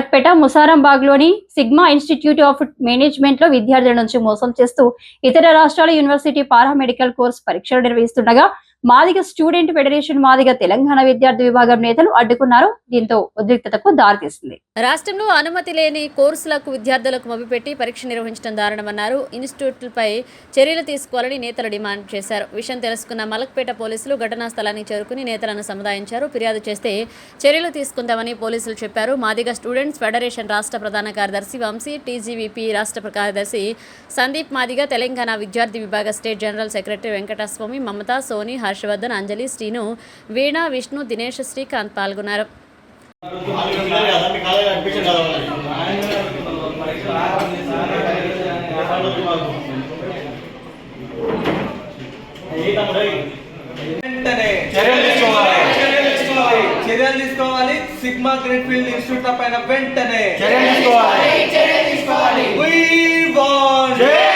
మలక్పేట ముసారంబాగ్లోని Sigma institute of మేనేజ్మెంట్లో విద్యార్థుల నుంచి మోసం చేస్తూ ఇతర రాష్ట్రాల యూనివర్సిటీ పారామెడికల్ కోర్స్ పరీక్షలు నిర్వహిస్తుండగా మాదిగ స్టూడెంట్ ఫెడరేషన్ మాదిగ తెలంగాణ విద్యార్థి విభాగం నేతలు అడ్డుకున్నారు. దీంతో ఉద్రిక్తతకు దారితీసింది. రాష్ట్రంలో అనుమతి లేని కోర్సులకు విద్యార్థులకు మభ్యపెట్టి పరీక్ష నిర్వహించడం దారుణమన్నారు. ఇన్స్టిట్యూట్లపై చర్యలు తీసుకోవాలని నేతలు డిమాండ్ చేశారు. విషయం తెలుసుకున్న మలక్పేట పోలీసులు ఘటనా స్థలానికి చేరుకుని నేతలను సముదాయించారు. ఫిర్యాదు చేస్తే చర్యలు తీసుకుందామని పోలీసులు చెప్పారు. మాదిగ స్టూడెంట్స్ ఫెడరేషన్ రాష్ట్ర ప్రధాన కార్యదర్శి వంశీ టీజీవీపీ రాష్ట్ర కార్యదర్శి సందీప్ మాదిగ తెలంగాణ విద్యార్థి విభాగ state general secretary Venkataswamy Mamata Soni Harshavardhan Anjali Srinu Veena Vishnu Dinesh Srikanth పాల్గొన్నారు. చర్యలు తీసుకోవాలి. చర్యలు తీసుకోవాలి చర్యలు తీసుకోవాలి సిగ్మా గ్రేట్ ఫీల్డ్ ఇన్స్టిట్యూట్ పైన వెంటనే చర్యలు తీసుకోవాలి want జై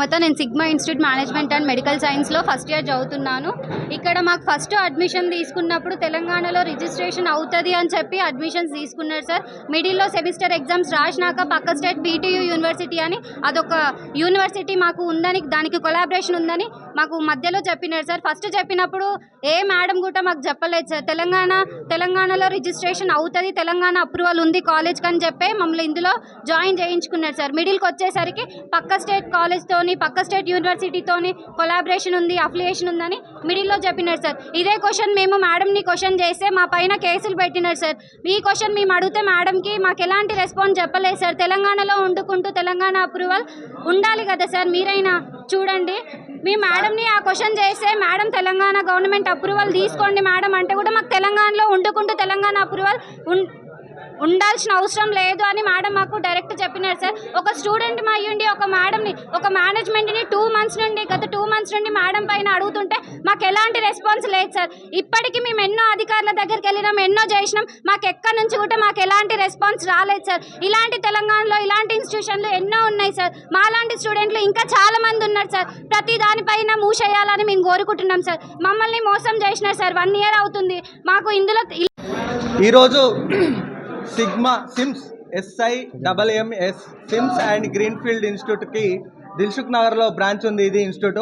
మమత నేను Sigma institute management and medical సైన్స్లో ఫస్ట్ ఇయర్ చదువుతున్నాను. ఇక్కడ మాకు ఫస్ట్ అడ్మిషన్ తీసుకున్నప్పుడు తెలంగాణలో రిజిస్ట్రేషన్ అవుతుంది అని చెప్పి అడ్మిషన్స్ తీసుకున్నారు సార్ మిడిల్లో సెమిస్టర్ ఎగ్జామ్స్ రాసినాక పక్క స్టేట్ బీటీయూ యూనివర్సిటీ అని అదొక యూనివర్సిటీ మాకు ఉందని దానికి కొలాబరేషన్ ఉందని మాకు మధ్యలో చెప్పినారు సార్. ఫస్ట్ చెప్పినప్పుడు ఏ మేడం కూడా మాకు చెప్పలేదు సార్. తెలంగాణ తెలంగాణలో రిజిస్ట్రేషన్ అవుతుంది తెలంగాణ అప్రూవల్ ఉంది కాలేజ్కి అని చెప్పే మమ్మల్ని ఇందులో జాయిన్ చేయించుకున్నారు సార్. మిడిల్కి వచ్చేసరికి పక్క స్టేట్ కాలేజ్తోని పక్క స్టేట్ యూనివర్సిటీతోని కొలాబరేషన్ ఉంది అఫిలియేషన్ ఉందని మిడిల్లో చెప్పినారు సార్. ఇదే క్వశ్చన్ మేము మేడంని క్వశ్చన్ చేస్తే మా పైన కేసులు పెట్టినారు సార్. ఈ క్వశ్చన్ మేము అడిగితే మేడంకి మాకు ఎలాంటి రెస్పాన్స్ చెప్పలేదు సార్. తెలంగాణలో వండుకుంటూ తెలంగాణ అప్రూవల్ ఉండాలి కదా సార్. మీరైనా చూడండి. మీ మేడంని ఆ క్వశ్చన్ చేస్తే మేడం తెలంగాణ గవర్నమెంట్ అప్రూవల్ తీసుకోండి మేడం అంటే కూడా మాకు తెలంగాణలో వండుకుంటూ తెలంగాణ అప్రూవల్ ఉండాల్సిన అవసరం లేదు అని మేడం మాకు డైరెక్ట్ చెప్పినారు సార్. ఒక స్టూడెంట్ మా అయ్యుండి ఒక మేడంని ఒక మేనేజ్మెంట్ని టూ మంత్స్ నుండి గత టూ మంత్స్ నుండి మేడం పైన అడుగుతుంటే మాకు ఎలాంటి రెస్పాన్స్ లేదు సార్. ఇప్పటికీ మేము ఎన్నో అధికారుల దగ్గరికి వెళ్ళినాం ఎన్నో చేసినాం. మాకు ఎక్కడి నుంచి కూడా మాకు ఎలాంటి రెస్పాన్స్ రాలేదు సార్. ఇలాంటి తెలంగాణలో ఇలాంటి ఇన్స్టిట్యూషన్లు ఎన్నో ఉన్నాయి సార్. మాలాంటి స్టూడెంట్లు ఇంకా చాలా మంది ఉన్నారు సార్. ప్రతి దానిపైన మూసేయాలని మేము కోరుకుంటున్నాం సార్. మమ్మల్ని మోసం చేసినారు సార్. వన్ ఇయర్ అవుతుంది. మాకు ఇందులో ఈరోజు Sigma SIMS SI double MS SIMS and greenfield ఇన్స్టిట్యూట్కి దిల్సుఖ్ నగర్లో బ్రాంచ్ ఉంది ఇది ఇన్స్టిట్యూట్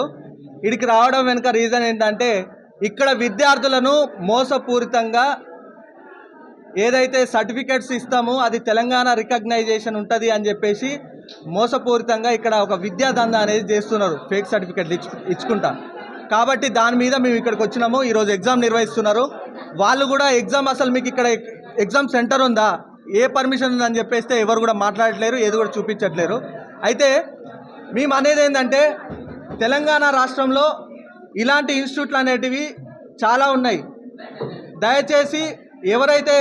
ఇడికి రావడం వెనుక రీజన్ ఏంటంటే ఇక్కడ విద్యార్థులను మోసపూరితంగా ఏదైతే సర్టిఫికేట్స్ ఇస్తామో అది తెలంగాణ రికగ్నైజేషన్ ఉంటుంది అని చెప్పేసి మోసపూరితంగా ఇక్కడ ఒక విద్యా దందా అనేది చేస్తున్నారు ఫేక్ సర్టిఫికేట్ ఇచ్చుకుంటా. కాబట్టి దాని మీద మేము ఇక్కడికి వచ్చినాము ఈరోజు ఎగ్జామ్ నిర్వహిస్తున్నారు. వాళ్ళు కూడా ఎగ్జామ్ అసలు మీకు ఇక్కడ ఎగ్జామ్ సెంటర్ ఉందా? ఏ పర్మిషన్ ఉందని చెప్పేస్తే ఎవరు కూడా మాట్లాడట్లేరు ఏది కూడా చూపించట్లేరు. అయితే మేము అనేది ఏంటంటే తెలంగాణ రాష్ట్రంలో ఇలాంటి ఇన్స్టిట్యూట్లు అనేటివి చాలా ఉన్నాయి. దయచేసి ఎవరైతే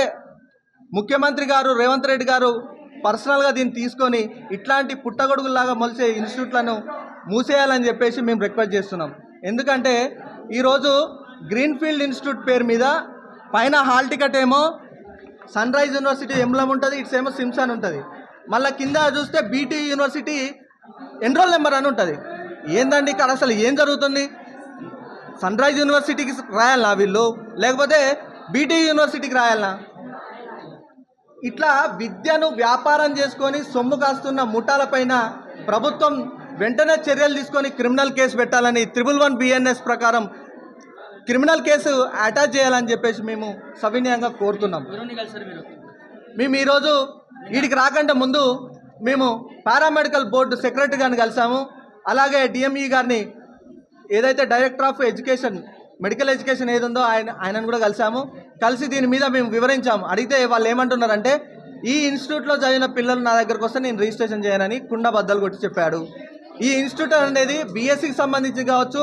ముఖ్యమంత్రి గారు రేవంత్ రెడ్డి గారు పర్సనల్గా దీన్ని తీసుకొని ఇట్లాంటి పుట్టగొడుగులాగా మొలిసే ఇన్స్టిట్యూట్లను మూసేయాలని చెప్పేసి మేము రిక్వెస్ట్ చేస్తున్నాం. ఎందుకంటే ఈరోజు గ్రీన్ఫీల్డ్ ఇన్స్టిట్యూట్ పేరు మీద పైన హాల్ టికెట్ ఏమో సన్ రైజ్ యూనివర్సిటీ ఎంబ్లం ఉంటుంది ఇట్స్ ఏమో సిమ్స్ అని ఉంటుంది. మళ్ళీ కింద చూస్తే బీటీ యూనివర్సిటీ ఎన్రోల్ నెంబర్ అని ఉంటుంది. ఏందండి ఇక్కడ అసలు ఏం జరుగుతుంది? సన్ రైజ్ యూనివర్సిటీకి రాయాలా వీళ్ళు? లేకపోతే బీటీ యూనివర్సిటీకి రాయాలనా? ఇట్లా విద్యను వ్యాపారం చేసుకొని సొమ్ము కాస్తున్న ముఠాలపైన ప్రభుత్వం వెంటనే చర్యలు తీసుకొని క్రిమినల్ కేసు పెట్టాలని త్రిబుల్ వన్ బిఎన్ఎస్ ప్రకారం క్రిమినల్ కేసు అటాచ్ చేయాలని చెప్పేసి మేము సవినయంగా కోరుతున్నాం. మేము ఈరోజు వీడికి రాకంటే ముందు మేము పారామెడికల్ బోర్డు సెక్రటరీ గారిని కలిసాము అలాగే డిఎంఈ గారిని ఏదైతే director of education medical education ఏది ఉందో ఆయన ఆయనను కూడా కలిసాము కలిసి దీని మీద మేము వివరించాము. అడిగితే వాళ్ళు ఏమంటున్నారంటే ఈ ఇన్స్టిట్యూట్లో చదివిన పిల్లలు నా దగ్గరకు వస్తే నేను రిజిస్ట్రేషన్ చేయనని కుండ బద్దలు కొట్టి చెప్పాడు. ఈ ఇన్స్టిట్యూట్ అనేది బీఎస్సీకి సంబంధించి కావచ్చు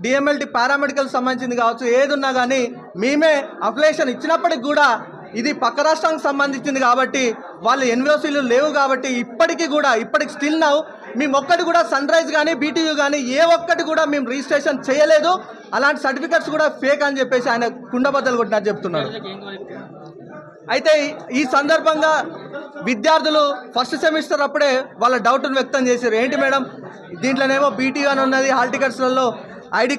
డిఎంఎల్టీ పారామెడికల్ సంబంధించింది కావచ్చు ఏది ఉన్నా కానీ మేమే అప్లికేషన్ ఇచ్చినప్పటికి కూడా ఇది పక్క రాష్ట్రానికి సంబంధించింది కాబట్టి వాళ్ళు ఎన్వోసీలు లేవు కాబట్టి ఇప్పటికీ కూడా ఇప్పటికి స్టిల్ నౌ మేము ఒక్కటి కూడా సన్ రైజ్ కానీ బీటీయూ కానీ ఏ ఒక్కటి కూడా మేము రిజిస్ట్రేషన్ చేయలేదు. అలాంటి సర్టిఫికెట్స్ కూడా ఫేక్ అని చెప్పేసి ఆయన కుండబద్దలు కొట్టినట్టు చెప్తున్నారు. అయితే ఈ- ఈ సందర్భంగా విద్యార్థులు ఫస్ట్ సెమిస్టర్ అప్పుడే వాళ్ళ డౌట్ను వ్యక్తం చేశారు. ఏంటి మేడం? దీంట్లోనేమో బీటీ అని ఉన్నది హాల్ టికెట్స్లలో आईडी